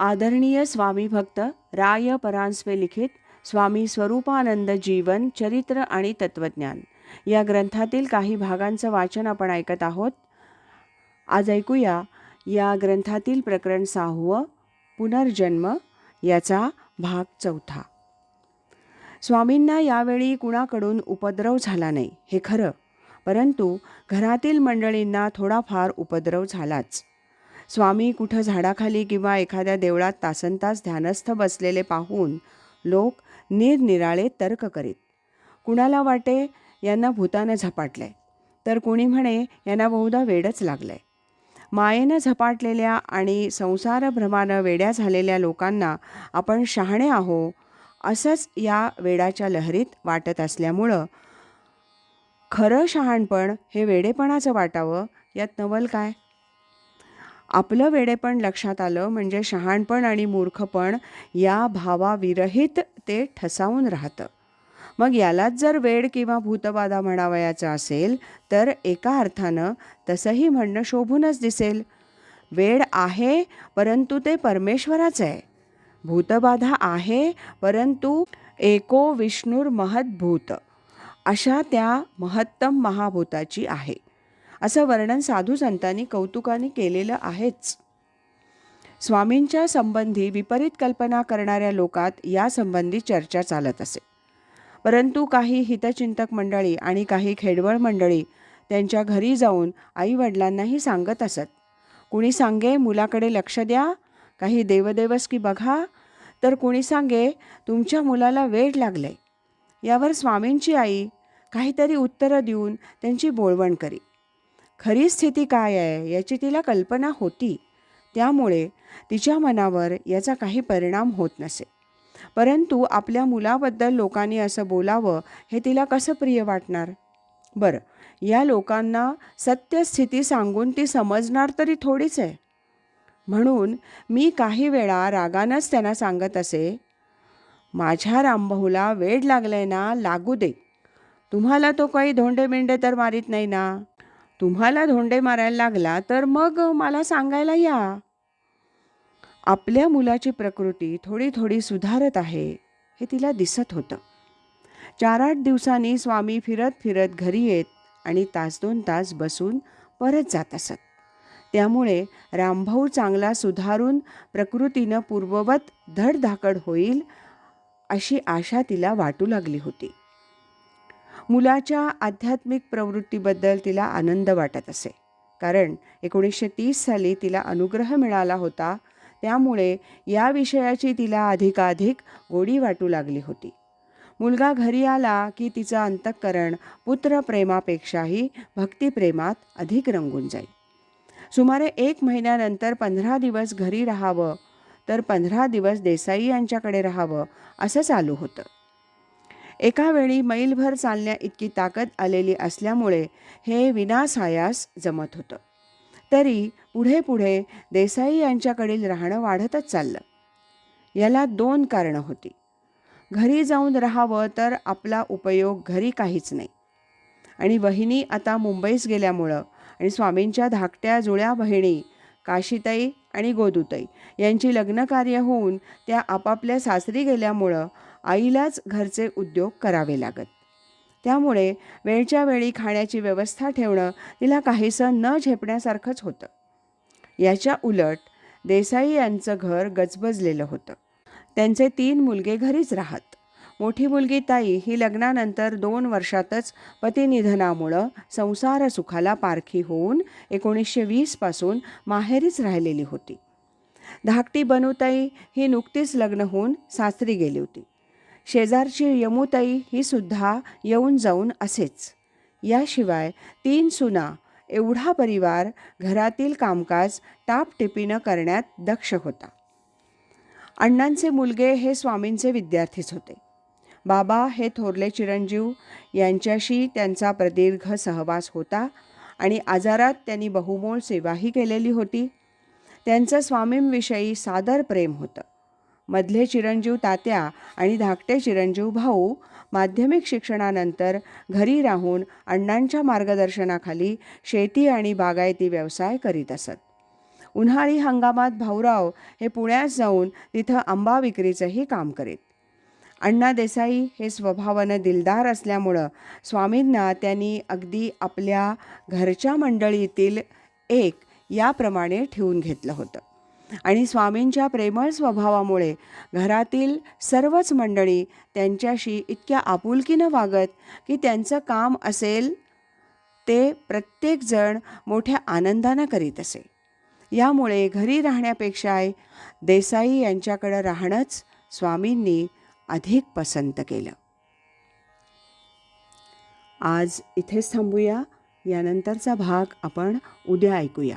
आदरणीय स्वामी भक्त राय परांजपे लिखित स्वामी स्वरूपानंद जीवन चरित्र आणि तत्वज्ञान या ग्रंथातील काही भागांचं वाचन आपण ऐकत आहोत. आज ऐकूया या ग्रंथातील प्रकरण सहावं पुनर्जन्म याचा भाग चौथा. स्वामींना यावेळी कुणाकडून उपद्रव झाला नाही हे खरं परंतु घरातील मंडळींना थोडाफार उपद्रव झालाच. स्वामी कुठं झाडाखाली किंवा एखाद्या देवळात तासनतास ध्यानस्थ बसलेले पाहून लोक निरनिराळे तर्क करीत. कुणाला वाटे? यांना भूतानं झपाटलंय. तर कुणी म्हणे? यांना बहुधा वेडच लागलंय. मायेनं झपाटलेल्या आणि संसारभ्रमानं वेड्या झालेल्या लोकांना आपण शहाणे आहो असंच या वेडाच्या लहरीत वाटत असल्यामुळं खरं शहाणपण हे वेडेपणाचं वाटावं यात नवल काय? आपलं वेडेपण लक्षात आलं म्हणजे शहाणपण आणि मूर्खपण या भावाविरहित ते ठसावून राहतं. मग यालाच जर वेड किंवा भूतबाधा म्हणावयाचं असेल तर एका अर्थानं तसंही म्हणणं शोभूनच दिसेल. वेड आहे परंतु ते परमेश्वराचं आहे. भूतबाधा आहे परंतु एको विष्णूर महद्भूत अशा त्या महत्तम महाभूताची आहे. असं वर्णन साधू संतांनी कौतुकाने केलेलं आहेच. स्वामींच्या संबंधी विपरीत कल्पना करणाऱ्या लोकात यासंबंधी चर्चा चालत असे. परंतु काही हितचिंतक मंडळी आणि काही खेडवळ मंडळी त्यांच्या घरी जाऊन आईवडिलांनाही सांगत असत. कुणी सांगे मुलाकडे लक्ष द्या. काही देवदेवस की बघा. तर कुणी सांगे तुमच्या मुलाला वेड लागलंय. यावर स्वामींची आई काहीतरी उत्तरं देऊन त्यांची बोळवण करी. खरी स्थिती काय आहे याची तिला कल्पना होती. त्यामुळे तिच्या मनावर याचा काही परिणाम होत नसे. परंतु आपल्या मुलाबद्दल लोकांनी असं बोलावं हे तिला कसं प्रिय वाटणार? बरं या लोकांना सत्यस्थिती सांगून ती समजणार तरी थोडीच आहे. म्हणून मी काही वेळा रागानंच त्यांना सांगत असे माझ्या रामभाऊला वेड लागलाय ना लागू दे. तुम्हाला तो काही धोंडे बिंडे तर मारीत नाही ना? तुम्हाला धोंडे मारायला लागला तर मग मला सांगायला या. आपल्या मुलाची प्रकृती थोडी थोडी सुधारत आहे हे तिला दिसत होतं. चार आठ दिवसांनी स्वामी फिरत फिरत घरी येत आणि तास दोन तास बसून परत जात असत. त्यामुळे रामभाऊ चांगला सुधारून प्रकृतीनं पूर्ववत धडधाकड होईल अशी आशा तिला वाटू लागली होती. मुलाच्या आध्यात्मिक प्रवृत्तीबद्दल तिला आनंद वाटत असे. कारण एकोणीसशे तीस साली तिला अनुग्रह मिळाला होता त्यामुळे या विषयाची तिला अधिकाधिक गोडी वाटू लागली होती. मुलगा घरी आला की तिचं अंतःकरण पुत्रप्रेमापेक्षाही भक्तिप्रेमात अधिक रंगून जाईल. सुमारे एक महिन्यानंतर पंधरा दिवस घरी राहावं तर पंधरा दिवस देसाई यांच्याकडे राहावं असं चालू होतं. एका वेळी मैलभर चालण्या इतकी ताकद आलेली असल्यामुळे हे विनासायास जमत होतं. तरी पुढे पुढे देसाई यांच्याकडील राहणं वाढतच चाललं. याला दोन कारणं होती. घरी जाऊन राहावं तर आपला उपयोग घरी काहीच नाही. आणि वहिनी आता मुंबईस गेल्यामुळं आणि स्वामींच्या धाकट्या जुळ्या बहिणी काशीताई आणि गोदूताई यांची लग्नकार्य होऊन त्या आपापल्या सासरी गेल्यामुळं आईलाच घरचे उद्योग करावे लागत. त्यामुळे वेळच्या वेळी खाण्याची व्यवस्था ठेवणं तिला काहीसं न झेपण्यासारखंच होतं. याच्या उलट देसाई यांचं घर गजबजलेलं होतं. त्यांचे तीन मुलगे घरीच राहत. मोठी मुलगी ताई ही लग्नानंतर दोन वर्षातच पतिनिधनामुळं संसार सुखाला पारखी होऊन एकोणीसशे वीसपासून माहेरीच राहिलेली होती. धाकटी बनूताई ही नुकतीच लग्न होऊन सासरी गेली होती. शेजारची यमुताई ही सुद्धा येऊन जाऊन असेच. याशिवाय तीन सुना एवढा परिवार घरातील कामकाज टापटिपीनं करण्यात दक्ष होता. अण्णांचे मुलगे हे स्वामींचे विद्यार्थीच होते. बाबा हे थोरले चिरंजीव यांच्याशी त्यांचा प्रदीर्घ सहवास होता आणि आजारात त्यांनी बहुमोल सेवाही केलेली होती. त्यांचं स्वामींविषयी सादर प्रेम होतं. मधले चिरंजीव तात्या आणि धाकटे चिरंजीव भाऊ माध्यमिक शिक्षणानंतर घरी राहून अण्णांच्या मार्गदर्शनाखाली शेती आणि बागायती व्यवसाय करीत असत. उन्हाळी हंगामात भाऊराव हे पुण्यात जाऊन तिथं आंबा विक्रीचंही काम करीत. अण्णा देसाई हे स्वभावानं दिलदार असल्यामुळं स्वामींना त्यांनी अगदी आपल्या घरच्या मंडळीतील एक याप्रमाणे ठेवून घेतलं होतं. आणि स्वामींच्या प्रेमळ स्वभावामुळे घरातील सर्वच मंडळी त्यांच्याशी इतक्या आपुलकीनं वागत की त्यांचं काम असेल ते प्रत्येकजण मोठ्या आनंदानं करीत असे. यामुळे घरी राहण्यापेक्षा देसाई यांच्याकडं राहणंच स्वामींनी अधिक पसंत केलं. आज इथेच थांबूया. यानंतरचा भाग आपण उद्या ऐकूया.